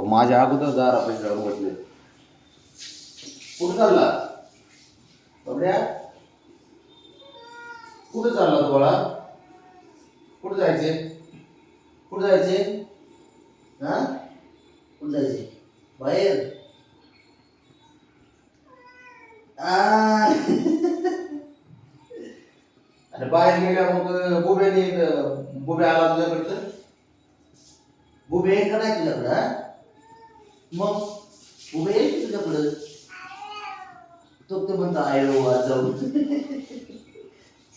बाबा माझ्या अगोदर दारापाशी जाऊन बसले कुठं चालला? बाबड्या? कुठं चालला तू बाळा? कुठं जायचे? कुठं जायचे? हा? कुठं जायचे? बाहेर. अरे बाहेर गेल्या मग बुब्याने बुब्या आला तुझ्याकडे? बुबे येईल का नाही तुझ्याकडं हा? मग उभे येईल पुढे तो ते म्हणतो आयो हो, आज जाऊ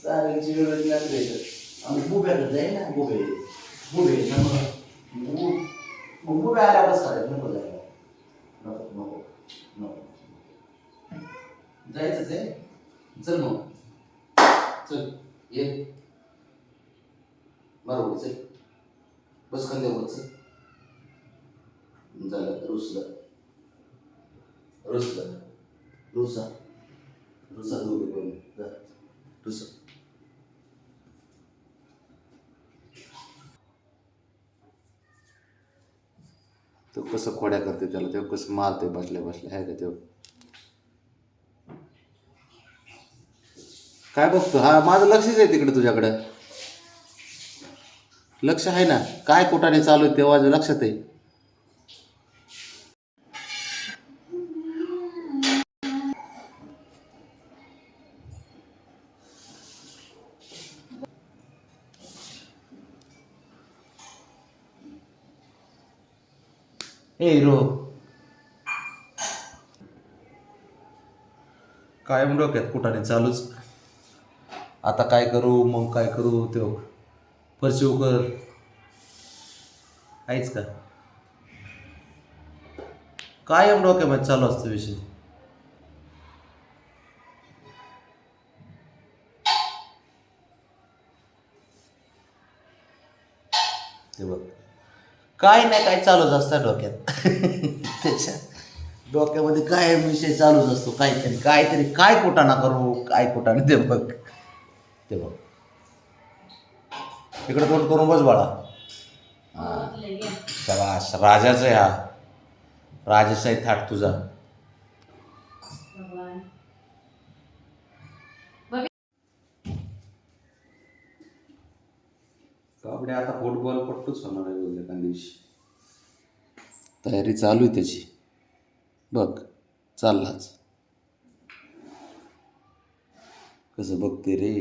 साऱ्यांची वेळ लागली आम्ही बुब्याकडे जाईल ना बुबे बुबे मग मग बुबे आल्या बस करायचं नको जायला. नको नको नको. जायचंच आहे. चल मग. चल ये. बरोबर चल. बस खांद्यावर चल. झालं. रुसलं. रुसलं. रुसा. रुसा दोघे पण. जा. रुसा. तो कसं खोड्या करते त्याला? तेव्हा कसं मारते बसल्या बसल्या? आहे का तेव्हा काय बघतो? हा माझं लक्षच आहे तिकडे तुझ्याकडं. लक्ष आहे ना? काय कोटाने चालू आहे तेव्हा लक्षात आहे. हिरो. कायम डोक्यात कुठाने चालूच. आता काय करू मग काय करू तो परशिव कर. आहेच का? कायम डोक्यामध्ये चालू असतो विषय. ते बघ. काय नाही काय चालूच असतं डोक्यात. त्याच्या डोक्यामध्ये काय विषय चालूच असतो काहीतरी काहीतरी काय कुटाणा करू काय कुटाणा ते बघ. ते बघ. इकडे तोंड करून बस बाळा. हां. राजाचा आहे हा. राजाचा आहे थाट तुझा. आपल्या आता फुटबॉल पट्टूच होणार आहे बोलले एका दिवशी. तयारी चालू आहे त्याची. बघ चाललाच. कसं बघते रे?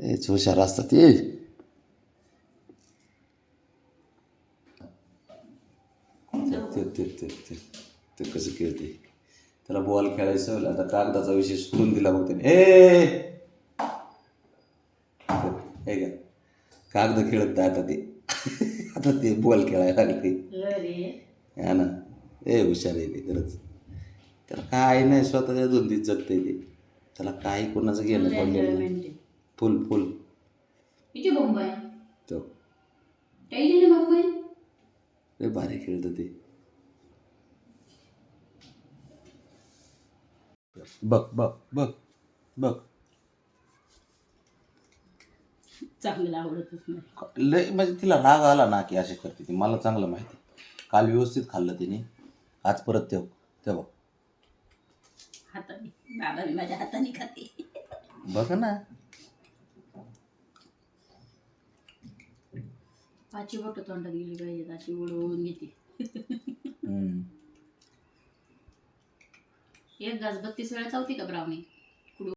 तेच हुशार असतात ते ते कसं खेळते? त्याला बॉल खेळायचं आता कागदाचा विषय सोडून दिला बघ त्याने. ए हे का कागद खेळत आता ते. आता ते बॉल खेळायला लागते हा ना. ए हुशार आहे ते खरंच. त्याला काय नाही स्वतःच्या धुंदीत जगते ते. त्याला काही कोणाचं घेणं पडलेलं नाही. फुल फुल. तो लय भारी खेळतं ते. बघ बघ बघ बघ. चांगलं आवडतच नाही. लय म्हणजे तिला राग आला ना की असे करते ती. मला चांगलं माहिती. काल व्यवस्थित खाल्लं तिने. आज परत तेव तेव्हा हाताने. बाबा मी माझ्या हाताने खाते. बघ ना. पाची बोट तोंडात गेली पाहिजेत अशी ओढवून घेते. हम्म. एक घास बत्तीस वेळा चावती का ब्राह्मणी